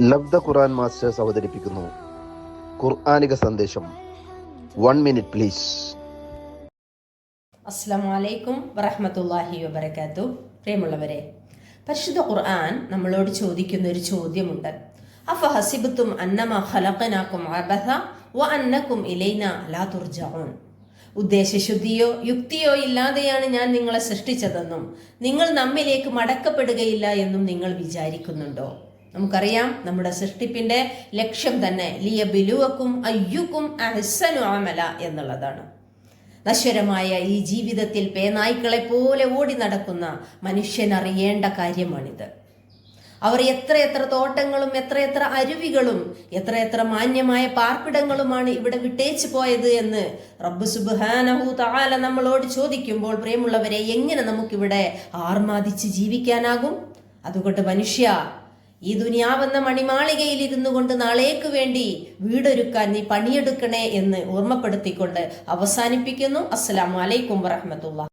ലബ്ദ ഖുർആൻ masters അവതരിപ്പിക്കുന്നു. ഖുർആാനിക സന്ദേശം. വൺ മിനിറ്റ് പ്ലീസ് അസ്സാം വലൈക്കും വറഹമത്തല്ലാഹി വബർക്കാത്തു പ്രിയമുള്ളവരെ പരിശുദ്ധ ഖുർആൻ നമ്മളോട് ചോദിക്കുന്ന ഒരു ചോദ്യമുണ്ട്. അഫ ഹസിബത്തും അന്നമ ഖലഖനാക്കും അബഥ വ അന്നക്കും ഇലൈന ലാ തുർജഊൻ ഉദ്ദേശശുദ്ധിയോ യുക്തിയോ ഇല്ലാതെയാണ് ഞാൻ നിങ്ങളെ സൃഷ്ടിച്ചതെന്നും നിങ്ങൾ നമ്മിലേക്ക് മടക്കപ്പെടുകയില്ല എന്നും നിങ്ങൾ വിചാരിക്കുന്നുണ്ടോ? നമുക്കറിയാം നമ്മുടെ സൃഷ്ടിപ്പിന്റെ ലക്ഷ്യം തന്നെ ലിയ ബിലുവക്കും അയ്യുക്കും അഹ്സനു അമല എന്നുള്ളതാണ്. നശ്വരമായ ഈ ജീവിതത്തിൽ പേനായ്ക്കളെ പോലെ ഓടി നടക്കുന്ന മനുഷ്യൻ അറിയേണ്ട കാര്യമാണിത്. അവർ എത്രയെത്ര തോട്ടങ്ങളും എത്രയെത്ര അരുവികളും എത്രയെത്ര മാന്യമായ പാർപ്പിടങ്ങളുമാണ് ഇവിടെ വിട്ടേച്ചു പോയത് എന്ന് റബ്ബ് സുബാനഹു താല നമ്മളോട് ചോദിക്കുമ്പോൾ പ്രിയമുള്ളവരെ എങ്ങനെ നമുക്കിവിടെ ആർമാദിച്ച് ജീവിക്കാനാകും? അതുകൊണ്ട് മനുഷ്യ ഈ ദുനിയാവെന്ന മണിമാളികയിൽ ഇരുന്നു കൊണ്ട് നാളേക്ക് വേണ്ടി വീടൊരുക്കാൻ നീ പണിയെടുക്കണേ എന്ന് ഓർമ്മപ്പെടുത്തിക്കൊണ്ട് അവസാനിപ്പിക്കുന്നു. അസ്സലാമു അലൈക്കും വറഹമത്തുള്ള